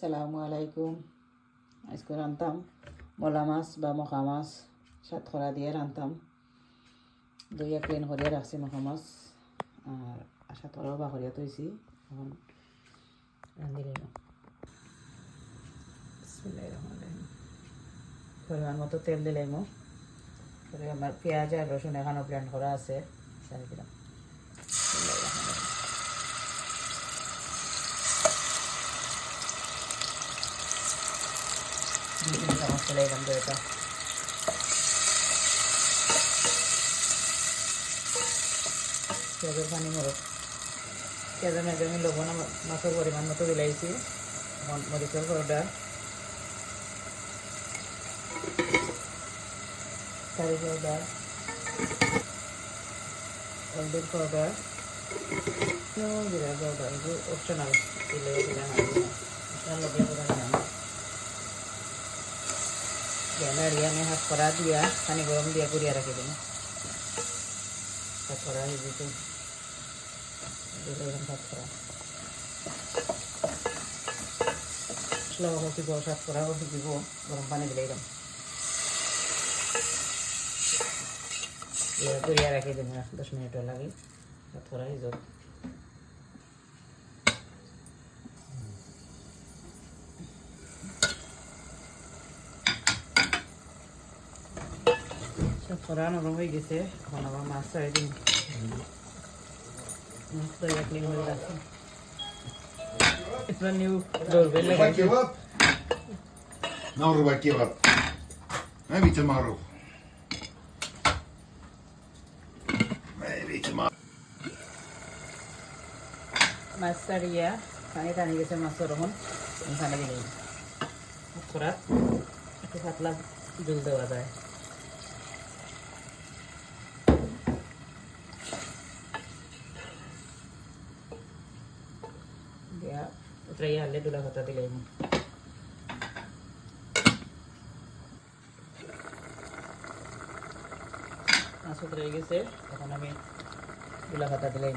সালামু আলাইকুম। আজকে রান্তাম মলা মাছ বা মখা মাছ সাতখরা দিয়ে রান্তাম দইয়া ক্লিন করিয়া রাখছি মখা মাছ, আর সাতখরাও বাহরিয়া তৈছি। এখন রান্ধি রইল পরিমাণ মতো তেল দিলাম পরে আমার পেঁয়াজ আর রসুন এখানেও ব্লেন্ড করা আছে দিলাম। তেলে দিলাম দইটা পেঁয়াজের পানি মরক পেঁয়াজের মেঘে আমি লবণ মাছের পরিমাণ মতো এখন মরিচের পাউডার কারি পাউডার হলদির পাউডার জিরা পাউডার অপশনাল দিলে দিলাম মশলা দিয়া আমি হাত করা দিয়া, পানি গরম দিয়া গুড়িয়া রাখি দিলাম হাত করা হয়ে যেত হাত করা মশলা হসিব সাত করা হসিব গরম পানি দিলাম ইয়ে গুড়িয়া রাখি দিন দশ মিনিট লাগে। হাত করা হয়ে যাবে সব করা নরম হয়ে গেছে এখন আবার মাছ ছাড়ি দিন মাছ তো রাখলি হয়ে যাচ্ছে এটা নিউ ডোরবেল Rubak লাগাইছে kebab? Nou, rubak kebab. Een beetje maro. Een beetje maro. মাছ ছাড়িয়া পানি টানি গেছে মাছের রকম পানি দিলে করাত একটু পাতলা জল দেওয়া যায় দিয়া উতরাই আনলে দুলা ভাতা দিলে মাছ উতরাই গেছে এখন আমি দুলা ভাতা দিলাই